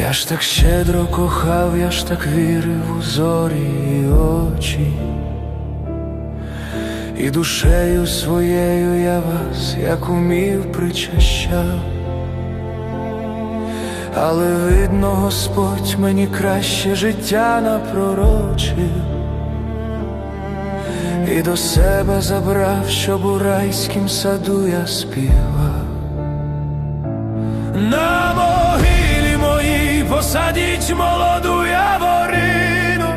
Я ж так щедро кохав, я ж так вірив у зорі і очі, і душею своєю я вас, як умів, причащав, але видно, Господь мені краще життя напророчив. І до себе забрав, щоб у райськім саду я співав. Посадіть молоду яворину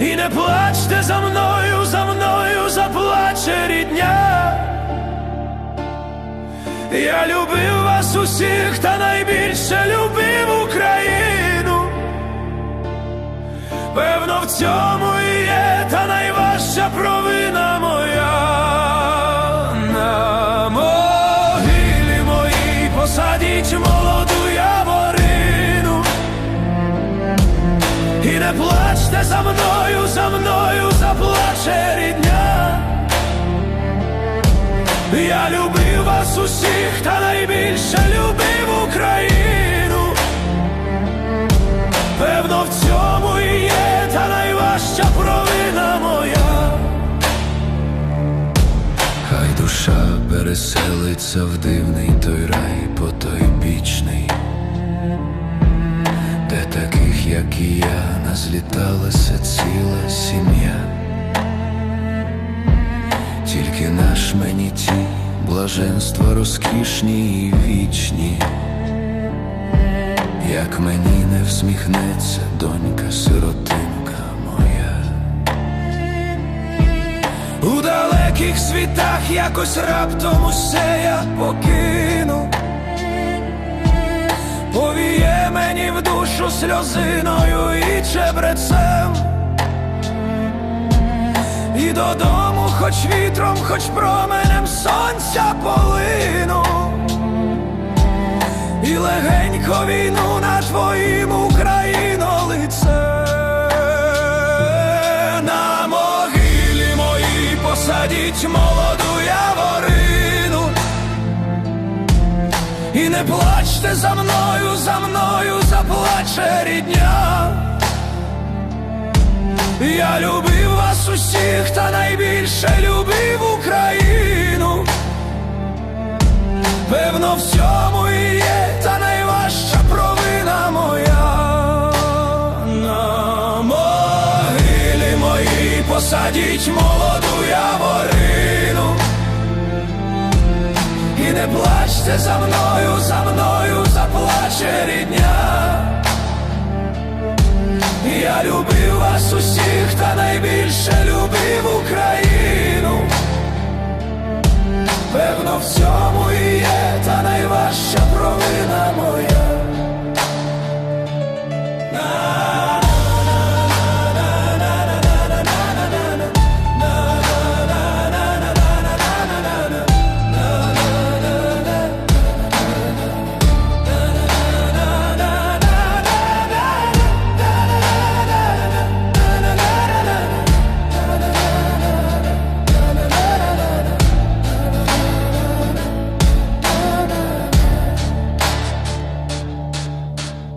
І не плачте за мною, за мною заплаче рідня. Я любив вас усіх, та найбільше любив Україну. Певно, в цьому і є та найважча провина моя. На могилі моїй посадіть не плачте за мною, за мною заплаче рідня. Я любив вас усіх, та найбільше любив Україну. Певно, в цьому і є та найважча провина моя. Хай душа переселиться в дивний той рай потойбічний, де таких, як і я, назліталася ціла сім'я. Тільки наш мені ті блаженства розкішні і вічні, як мені не всміхнеться донька сиротинка моя. У далеких світах якось раптом усе я покину, сльозиною і чебрецем. І додому, хоч вітром, хоч променем сонця полину, і легенько війну на твоїм не плачте за мною, за мною заплаче рідня. Я любив вас усіх, та найбільше любив Україну. Певно, в цьому і є та найважча провина моя. На могилі моїй посадіть молоду плачте за мною, за мною заплаче рідня. Я любив вас усіх, та найбільше любив Україну. Певно, в цьому